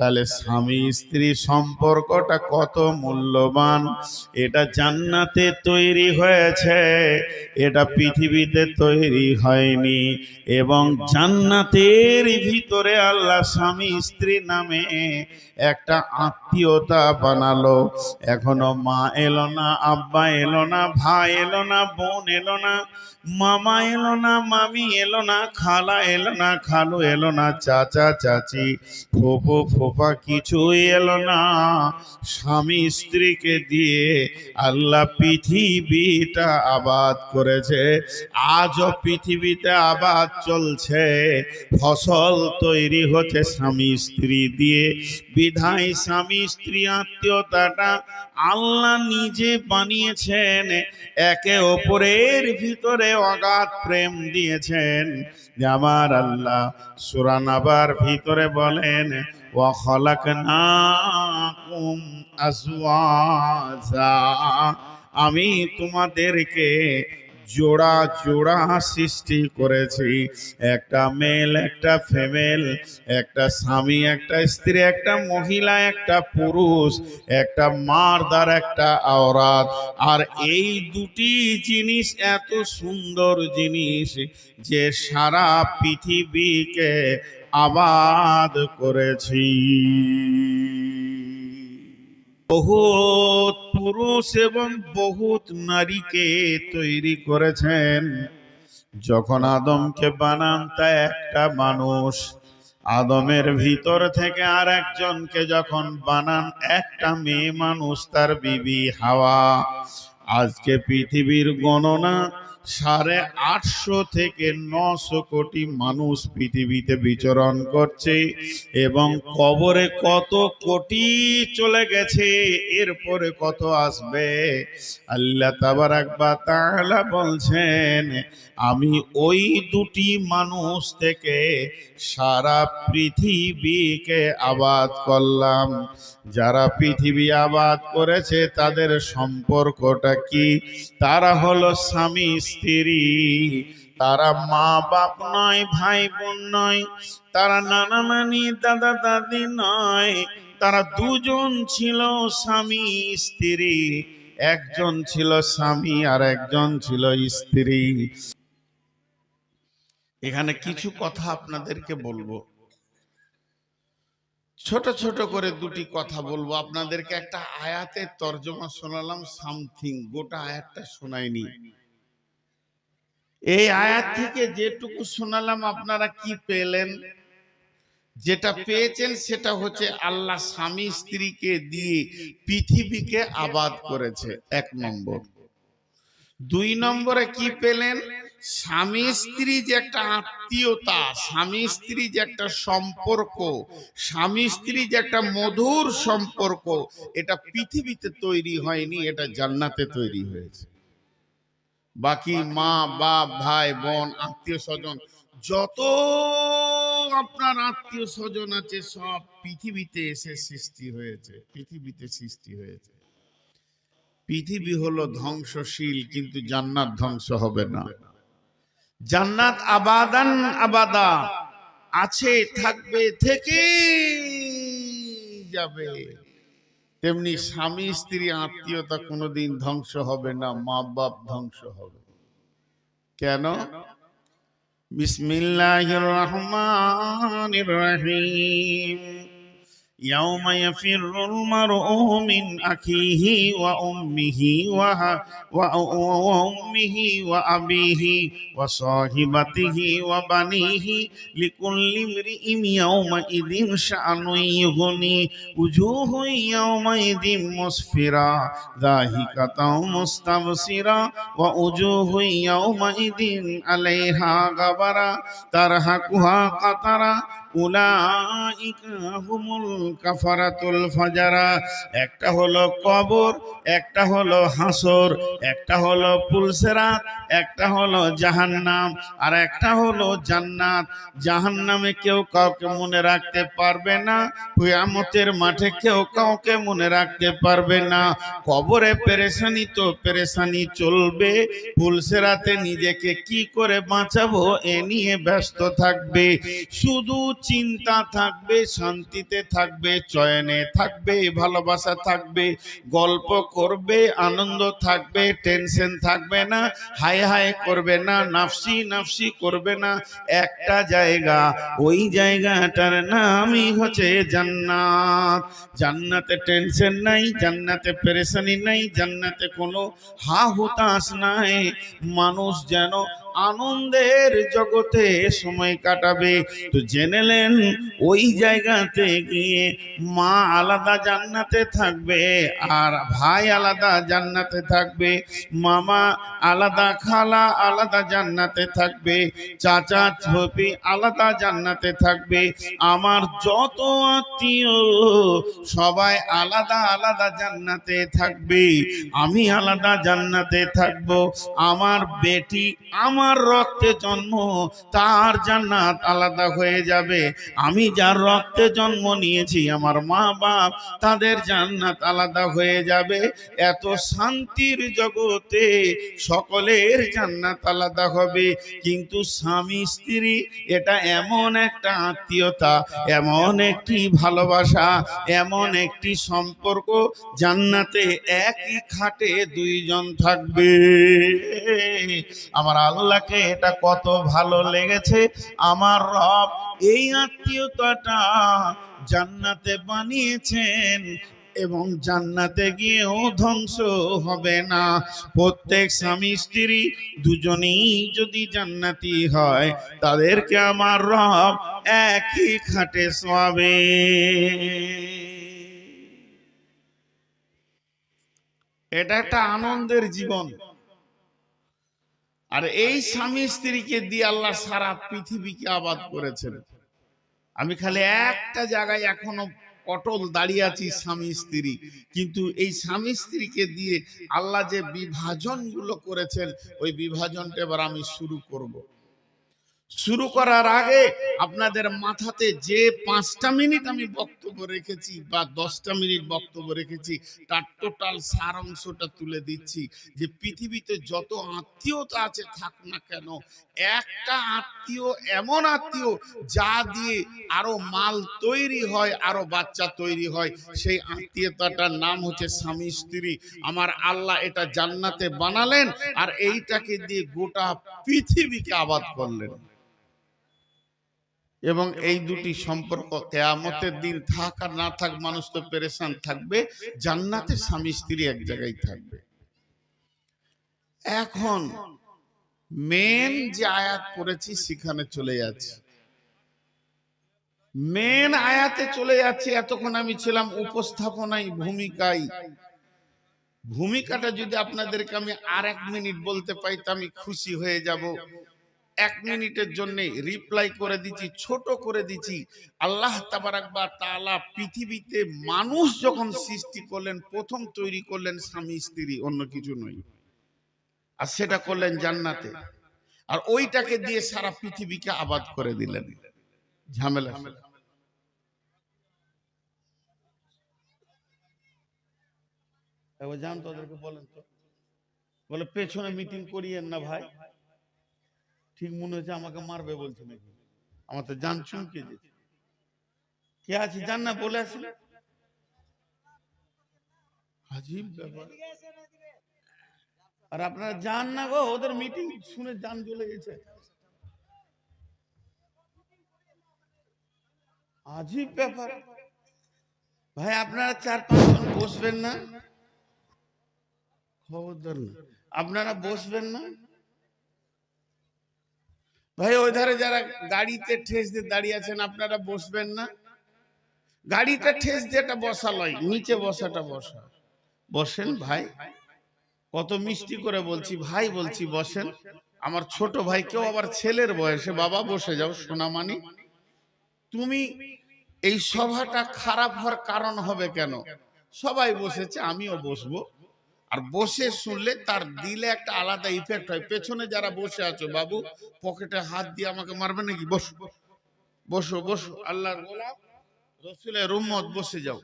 তাহলে স্বামী স্ত্রী সম্পর্কটা কত মূল্যবান? এটা জান্নাতে তৈরি হয়েছে, এটা পৃথিবীতে তৈরি হয়নি এবং জান্নাতের ভিতরে আল্লাহ স্বামী স্ত্রী নামে একটা আত্মীয়তা বানালো। এখনও মা এলো না, আব্বা এলো না, ভাই এলো না, বোন এলো না, মামা এলো না, মামি এলো না, খালা এলো না, খালু এলো না, চাচা, চাচি ফোপো ফোপা কিছুই এলো না। স্বামী স্ত্রীকে দিয়ে আল্লাহ পৃথিবীটা আবাদ করেছে। আজও পৃথিবীতে আবাদ চলছে। ফসল তৈরি হচ্ছে স্বামী স্ত্রী দিয়ে। বিধায় স্বামী স্ত্রী আত্মীয়তাটা আল্লাহ নিজে বানিয়েছেন। একে অপরের ভিতরে অগাধ প্রেম দিয়েছেন। আমার আল্লাহ সুরানাবার ভিতরে বলেন ও খলাক আমি তোমাদেরকে জোড়া জোড়া সৃষ্টি করেছি। একটা মেল একটা ফিমেল একটা স্বামী, একটা স্ত্রী, একটা মহিলা, একটা পুরুষ, একটা মারদার একটা আওরাত। আর এই দুটি জিনিস এত সুন্দর জিনিস যে সারা পৃথিবীকে আবাদ করেছি। বহুত পুরুষ এবং বহুত নারীকে তৈরি করেছেন। যখন আদমকে বানান তা একটা মানুষ, আদমের ভিতর থেকে আর একজনকে যখন বানান একটা মেয়ে মানুষ, তার বিবি হাওয়া। আজকে পৃথিবীর গণনা সাড়ে আটশো থেকে নশো কোটি মানুষ পৃথিবীতে বিচরণ করছে এবং কবরে কত কোটি চলে গেছে, এরপরে কত আসবে? আল্লাহ তাবার একবার তাআলা বলছেন, আমি ওই দুটি মানুষ থেকে সারা পৃথিবীকে আবাদ করলাম। যারা পৃথিবী আবাদ করেছে, তাদের সম্পর্কটা কি? তারা হলো স্বামী স্ত্রী। তারা মা বাপ নয় ভাই বোন নয়, তারা নানা নানি দাদা দাদি নয়, তারা দুজন ছিল স্বামী, স্ত্রী। একজন ছিল স্বামী আর একজন ছিল স্ত্রী। এখানে কিছু কথা আপনাদেরকে বলব। ছোট ছোট করে দুটি কথা বলব। আপনাদেরকে একটা আয়াতের তর্জমা শোনালাম, সামথিং। গোটা আয়াতটা শোনাইনি। এই আয়াত থেকে যেটুকু শোনালাম, আপনারা কি পেলেন? যেটা পেয়েছেন সেটা হচ্ছে আল্লাহ স্বামী স্ত্রীকে দিয়ে পৃথিবীকে আবাদ করেছে। এক নম্বর। দুই নম্বরে কি পেলেন? স্বামী স্ত্রী যে একটা আত্মীয়তা, স্বামী স্ত্রী যে একটা সম্পর্ক, স্বামী স্ত্রী যে একটা মধুর সম্পর্ক, এটা পৃথিবীতে তৈরি হয়নি, এটা জান্নাতে তৈরি হয়েছে। বাকি মা বাপ ভাই বোন আত্মীয় স্বজন যত আপনার আত্মীয় স্বজন আছে সব পৃথিবীতে এসে সৃষ্টি হয়েছে পৃথিবীতে সৃষ্টি হয়েছে পৃথিবী হলো ধ্বংসশীল কিন্তু জান্নাত ধ্বংস হবে না জান্নাত আবাদান আবাদা আছে থাকবে থেকে যাবে তেমনি স্বামী স্ত্রী আত্মীয়তা কোনোদিন ধ্বংস হবে না মা বাপ ধ্বংস হবে। কেন? বিসমিল্লাহির রহমানির রহিম। يوم يفر المرء من أخيه وأمه وه- وأ- وأمه وأبيه وصاحبته وبنيه لكل امرئ يومئذ شأن يغني وجوه يومئذ مسفرة ضاحكة مستبصرة ووجوه يومئذ عليها غبرة ترهقها قطرة একটা হলো কবর, একটা হলো হাসর, একটা হলো পুলসেরাত, একটা হলো জাহান্নাম, আর একটা হলো জান্নাত। জাহান্নামে কেউ কাউকে মনে রাখতে পারবে না, কিয়ামতের মাঠে কেউ কাউকে মনে রাখতে পারবে না। কবরে পেরেশানি তো পেরেশানি চলবে, পুলসেরাতে নিজেকে কি করে বাঁচাবো এ নিয়ে ব্যস্ত থাকবে। শুধু চিন্তা থাকবে, শান্তিতে থাকবে, চয়নে থাকবে, ভালোবাসা থাকবে, গল্প করবে, আনন্দ থাকবে, টেনশন থাকবে না, হাই হাই করবে না, নাফসি নাফসি করবে না। একটা জায়গা, ওই জায়গাটার নামই হচ্ছে জান্নাত। জান্নাতে টেনশন নাই, জান্নাতে পেরেশানি নাই, জান্নাতে কোনো হা হুতাশ নাই। মানুষ যেন আনন্দের জগতে সময় কাটাবে। তো জেনেলেন ওই জায়গাতে গিয়ে মা আলাদা জান্নাতে থাকবে আর ভাই আলাদা জান্নাতে থাকবে। মামা আলাদা, খালা আলাদা জান্নাতে থাকবে। চাচা ছপি আলাদা জান্নাতে থাকবে। আমার যত আত্মীয় সবাই আলাদা আলাদা জান্নাতে থাকবে। আমি আলাদা জান্নাতে থাকব। আমার বেটি, আমার রক্তে জন্ম, তার জান্নাত আলাদা হয়ে যাবে। আমি যার রক্তে জন্ম নিয়েছি, আমার মা বাপ তাদের জান্নাত আলাদা হয়ে যাবে। এত শান্তির জগতে সকলের জান্নাত আলাদা হবে। কিন্তু স্বামী, স্ত্রী, এটা এমন একটা আত্মীয়তা, এমন একটি ভালোবাসা, এমন একটি সম্পর্ক, জান্নাতে একই খাটে দুইজন থাকবে। আমার আল্লাহকে এটা কত ভালো লেগেছে। আমার রব এই আত্মীয়তাটা জান্নাতে বানিয়েছেন এবং জান্নাতে গিয়েও ধ্বংস হবে না। প্রত্যেক স্বামী স্ত্রী দুজনেই যদি জান্নাতি হয়, তাদেরকে আমার রব একই খাটে শোয়াবে। এটা একটা আনন্দের জীবন। আর এই স্বামী স্ত্রীকে দিয়ে আল্লাহ সারা পৃথিবীকে আবাদ করেছেন। আমি খালি একটা জায়গায় এখনও অটল দাঁড়িয়ে আছি স্বামী স্ত্রী। কিন্তু এই স্বামী স্ত্রীকে দিয়ে আল্লাহ যে বিভাজনগুলো করেছেন ওই বিভাজনটা এবার আমি শুরু করব। শুরু করার আগে আপনাদের মাথাতে যে পাঁচটা মিনিট আমি বক্তব্য রেখেছি বা দশটা মিনিট বক্তব্য রেখেছি, তার টোটাল সার অংশটা তুলে দিচ্ছি যে পৃথিবীতে যত আত্মীয়তা আছে থাক না কেন, একটা আত্মীয় এমন আত্মীয় যা দিয়ে আরও মাল তৈরি হয়, আরও বাচ্চা তৈরি হয়, সেই আত্মীয়তাটার নাম হচ্ছে স্বামী স্ত্রী। আমার আল্লাহ এটা জান্নাতে বানালেন আর এইটাকে দিয়ে গোটা পৃথিবীকে আবাদ করলেন। এবং এই দুটি সম্পর্ক কেয়ামতের দিন থাক আর না থাক মানুষ তো পেরেশান থাকবে জান্নাতে স্বামী স্ত্রী এক জায়গায় থাকবে। এখন মেন যে আয়াত পড়েছি সেখানে চলে যাচ্ছে। মেন আয়াতে চলে যাচ্ছে এতক্ষণ আমি ছিলাম উপস্থাপনায় ভূমিকায়। ভূমিকাটা যদি আপনাদেরকে আমি আর এক মিনিট বলতে পাই তো আমি খুশি হয়ে যাব। এক মিনিটের জন্য রিপ্লাই করে দিচ্ছি, ছোট করে দিচ্ছি। আল্লাহ তাবারাকবা তাআলা পৃথিবীতে মানুষ যখন সৃষ্টি করলেন, প্রথম তৈরি করলেন স্বামী, স্ত্রী, অন্য কিছু নয়। আর সেটা করলেন জান্নাতে। আর ওইটাকে দিয়ে সারা পৃথিবীকে আবাদ করে দিলেন। ঝামেলা যান তোদেরকে বলেন তো। বলে, পেছনে মিটিং করিয়েন না ভাই। ঠিক মনে হচ্ছে আমাকে মারবে বলছে নাকি? আমার তো জান চুমকে যেছে কে আছে? জান না, বলে আসলে আজীব ব্যাপার। আর আপনারা যান না গো, ওদের মিটিং শুনে জান চলে গেছে। আজীব ব্যাপার। ভাই, আপনারা চার পাঁচজন বসবেন না? খবরদার না। আপনারা বসবেন না? ভাই, ওই ধারে যারা গাড়িতে ঠেস দিয়ে দাঁড়িয়ে আছেন, আপনারা বসবেন না। গাড়িটা ঠেস দিয়ে এটা বসা লয়, নিচে বসাটা বসা। বসেন ভাই, কত মিষ্টি করে বলছি, ভাই বলছি, বসেন। আমার ছোট ভাই, কেউ আবার ছেলের বয়সে, বাবা বসে যাও সোনামানি তুমি এই সভাটা খারাপ হওয়ার কারণ হবে কেন? সবাই বসেছে, আমিও বসবো। আর বসে শুনলে তার দিলে একটা আলাদা ইফেক্ট হয়। পেছনে যারা বসে আছো, বাবু পকেটে হাত দিয়ে আমাকে মারবে নাকি? বসো বসো বসো। আল্লাহর গোলাপ রসুলের রুম্মত বসে যাও।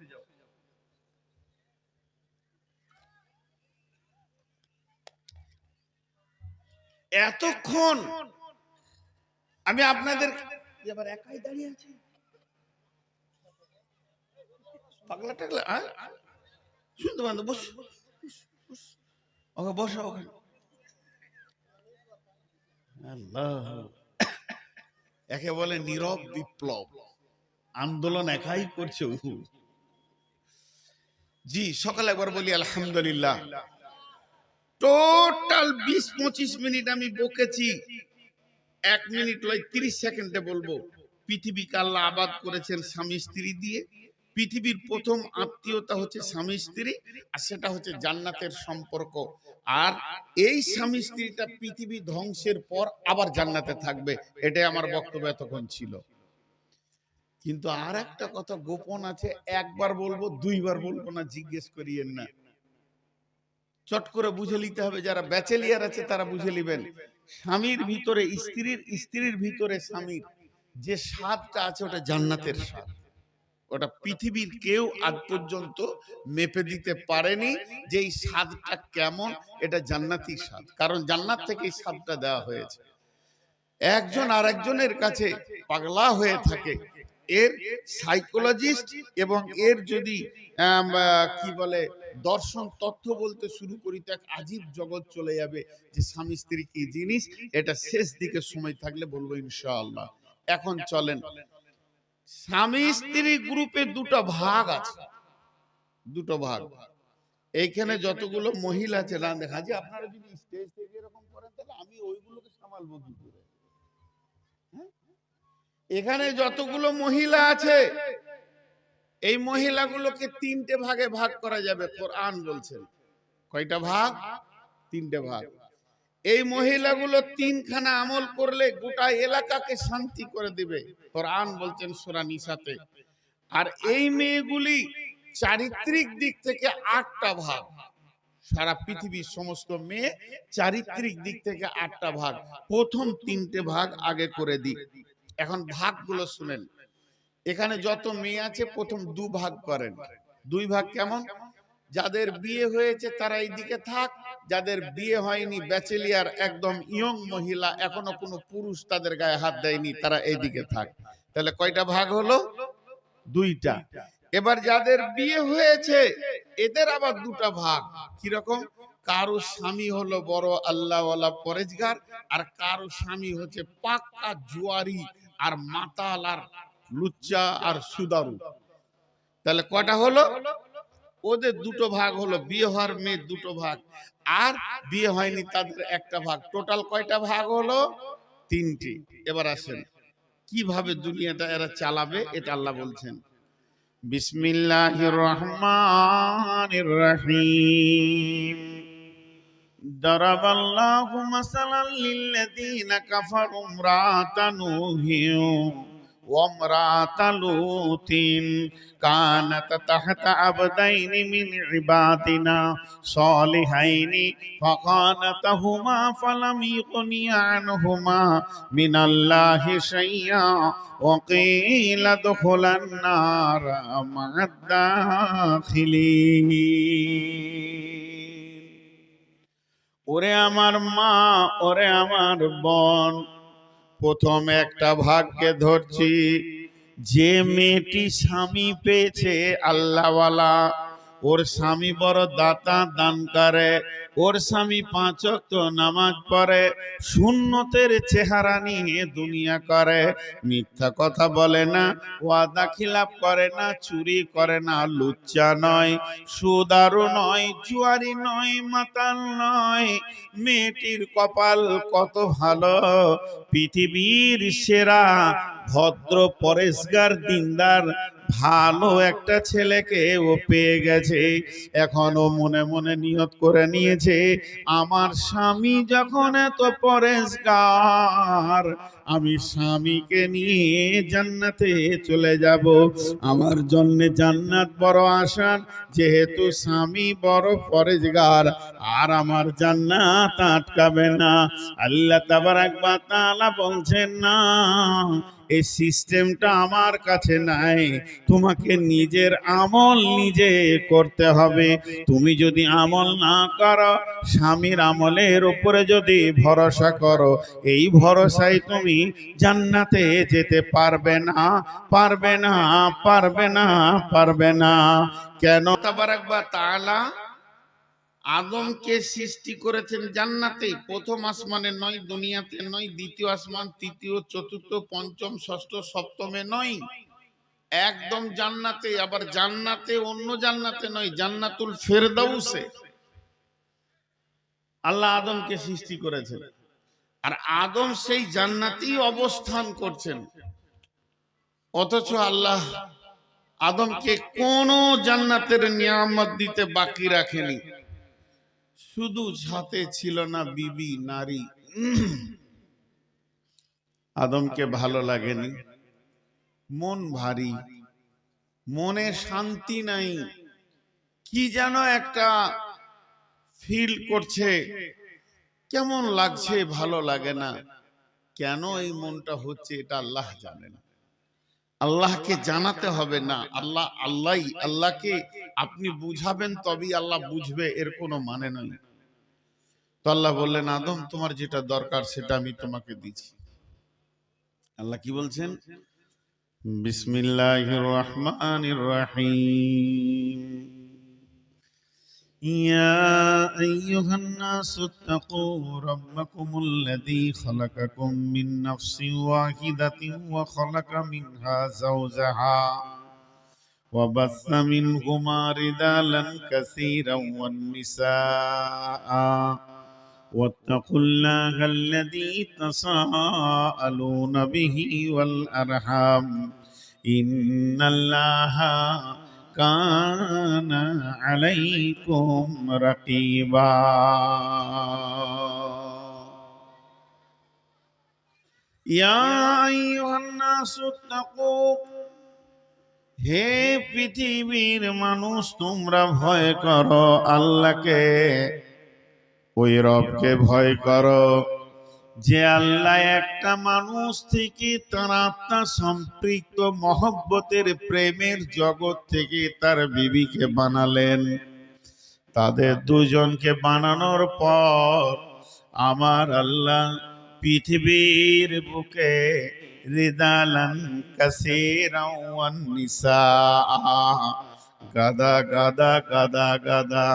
এতক্ষণ আমি আপনাদের এবার একাই দাঁড়িয়ে আছি। পাগলা টাগলা শুনতে পান বস। ওকে, বসো ওখানে। আল্লাহ। একে বলে নীরব বিপ্লব। আন্দোলন একাই করছে জি, সকালে একবার বলি আলহামদুলিল্লাহ। টোটাল বিশ, পঁচিশ মিনিট আমি বকেছি। এক মিনিট লয় তিরিশ সেকেন্ডে বলব। পৃথিবীকে আল্লাহ আবাদ করেছেন স্বামী স্ত্রী দিয়ে। পৃথিবীর প্রথম আত্মীয়তা হচ্ছে স্বামী স্ত্রী আর সেটা হচ্ছে জান্নাতের সম্পর্ক। আর এই স্বামী স্ত্রীটা পৃথিবী ধ্বংসের পর আবার জান্নাতে থাকবে। এটাই আমার বক্তব্য এতক্ষণ ছিল। কিন্তু আর একটা কথা গোপন আছে একবার বলব দুইবার বলব না জিজ্ঞেস করিয়েন না। চট করে বুঝে নিতে হবে যারা ব্যাচেলিয়ার আছে তারা বুঝে নেবেন। স্বামীর ভিতরে স্ত্রীর স্ত্রীর ভিতরে স্বামীর যে স্বাদটা আছে ওটা জান্নাতের স্বাদ ওটা পৃথিবীর কেউ আজ পর্যন্ত মেপে দিতে পারেনি যে এই স্বাদটা কেমন, এটা জান্নাতি স্বাদ। কারণ জান্নাত থেকে এই স্বাদটা দেওয়া হয়েছে। একজন আর একজনের কাছে পাগলা হয়ে থাকে। এর সাইকোলজিস্ট এবং এর যদি কি বলে, দর্শন তথ্য বলতে শুরু করি তো এক আজীব জগৎ চলে যাবে যে স্বামী স্ত্রী কি জিনিস, এটা শেষ দিকে সময় থাকলে বলব ইনশাআল্লাহ। এখন চলেন স্বামী স্ত্রী গ্রুপে দুটো ভাগ আছে। দুটো ভাগ। এইখানে যতগুলো মহিলা আছে না দেখা যে আপনারা যদি স্টেজ থেকে এরকম করেন, তাহলে আমি ওইগুলোকে সামালবো কি করে? হ্যাঁ? এখানে যতগুলো মহিলা আছে, এই মহিলাগুলোকে তিনটে ভাগে ভাগ করা যাবে, কোরআন বলছেন। কয়টা ভাগ? তিনটে ভাগ। এই মহিলাগুলো তিনখানা আমল করলে গোটা এলাকাকে শান্তি করে দিবে। কোরআন বলছেন সূরা নিসাতে। আর এই মেয়েগুলি চারিত্রিক দিক থেকে আটটা ভাগ। সারা পৃথিবীর সমস্ত মেয়ে চারিত্রিক দিক থেকে আটটা ভাগ। প্রথম তিনটে ভাগ আগে করে দিই। এখন ভাগগুলো শুনেন। এখানে যত মেয়ে আছে প্রথম দু ভাগ করেন। দুই ভাগ কেমন? যাদের বিয়ে হয়েছে তারা এইদিকে থাক, যাদের বিয়ে হয়নি ব্যাচেলিয়ার একদম ইয়ং মহিলা, এখনও কোনো পুরুষ তাদের গায়ে হাত দেয়নি, তারা এইদিকে থাক। তাহলে কয়টা ভাগ হলো? দুইটা। এবার যাদের বিয়ে হয়েছে, এদের আবার দুটা ভাগ। কীরকম? কারও স্বামী হলো বড় আল্লাহওয়ালা পরেজগার, আর কারও স্বামী হচ্ছে পাক্কা জুয়ারি আর মাতাল আর লুচ্চা আর সুদারু। তাহলে কটা হলো? ওদের দুটো ভাগ হলো বিয়ে হওয়ার মেয়ের দুটো ভাগ আর বিয়ে হয়নি তাদের একটা ভাগ টোটাল কয়টা ভাগ হলো তিনটি এবার আসেন কিভাবে দুনিয়াটা এরা চালাবে এটা আল্লাহ বলছেন বিসমিল্লাহির রহমানির রহিম ضرب الله مثلا للذين كفروا امرأة نوح وامرأة لوط كانت تحت عبدين من عبادنا صالحين فخانتهما فلم يغني عنهما من الله شيئا وقيل ادخلا النار مع الداخلين ওরে আমার মা ওরে আমার বোন প্রথম একটা ভাগকে ধরছি। যে মেয়েটি স্বামী পেয়েছে আল্লাহওয়ালা ওর স্বামী বড় দাতা দান করে, ওর স্বামী পাঁচ ওয়াক্ত নামাজ পড়ে শূন্যতের চেহারা নিয়ে দুনিয়া করে। মিথ্যা কথা বলে না, ওয়াদা খিলাপ করে না, চুরি করে না, লুচ্চা নয়, সুদারু নয়, জুয়ারি নয়, মাতাল নয়। মেয়েটির কপাল কত ভালো, পৃথিবীর সেরা, ভদ্র পরেশগার, দিনদার ভালো একটা ছেলেকে ও পেয়ে গেছে, এখনও মনে মনে নিয়ত করে নিয়েছে, আমার স্বামী যখন এত পরেশগার, আমি স্বামীকে নিয়ে জান্নাতে চলে যাব। আমার জন্য জান্নাত বড় আসান যেহেতু স্বামী বড় পরেশগার, আর আমার জান্নাত আটকাবে না। আল্লাহ তাবারাক একবার তালা বলছেন, না এই সিস্টেমটা আমার কাছে নাই। তোমাকে নিজের আমল নিজে করতে হবে। তুমি যদি আমল না করো, স্বামীর আমলের উপরে যদি ভরসা করো, এই ভরসায় তুমি জান্নাতে যেতে পারবে না পারবে না পারবে না পারবে না। কেন? তাবারাকবা তাআলা আদমকে সৃষ্টি করেছেন জান্নাতে। প্রথম আসমানে নয়, দুনিয়াতে নয়, দ্বিতীয় আসমান, তৃতীয়, চতুর্থ, পঞ্চম, ষষ্ঠ, সপ্তমে নয়। একদম জান্নাতে, আবার জান্নাতে, অন্য জান্নাতে নয়, জান্নাতুল ফেরদাউসে। আল্লাহ আদমকে সৃষ্টি করেছেন। আর আদম সেই জান্নাতেই অবস্থান করছেন। অথচ আল্লাহ আদমকে কোন জান্নাতের নিয়ামত দিতে বাকি রাখেনি। শুধু সাথে ছিল না বিবি, নারী। আদমকে ভালো লাগেনি। মন ভারী। মনে শান্তি নাই। কি যেন একটা ফিল করছে। কেমন লাগছে ভালো লাগে না। কেন এই মনটা হচ্ছে এটা আল্লাহ জানেন আল্লাহকে জানাতে হবে না। আল্লাহ আল্লাহ আল্লাহকে আপনি বুঝাবেন তবেই আল্লাহ বুঝবে এর কোনো মানে নয় তো আল্লাহ বললেন আদম তোমার যেটা দরকার সেটা আমি তোমাকে দিচ্ছি। আল্লাহ কি বলছেন? বিসমিল্লাহির রহমান রহিম। يا أيها الناس اتقوا ربكم الذي خلقكم من نفس واحدة وخلق منها زوجها وبث منهما رجالا كثيرا والنساء. واتقوا الله الذي تساءلون به والأرحام. إن الله كان عليكم رقيبا يا أيها الناس اتقوا হে পৃথিবীর মানুষ তোমরা ভয় করো আল্লাহকে ওই রবকে ভয় করো যে আল্লাহ একটা মানুষ থেকে তার আত্মা সম্পৃক্ত মহব্বতের প্রেমের জগৎ থেকে তার বিবিকে বানালেন। তাদের দুজনকে বানানোর পর আমার আল্লাহ পৃথিবীর বুকে রিদালান গাদা গাদা গাদা গাদা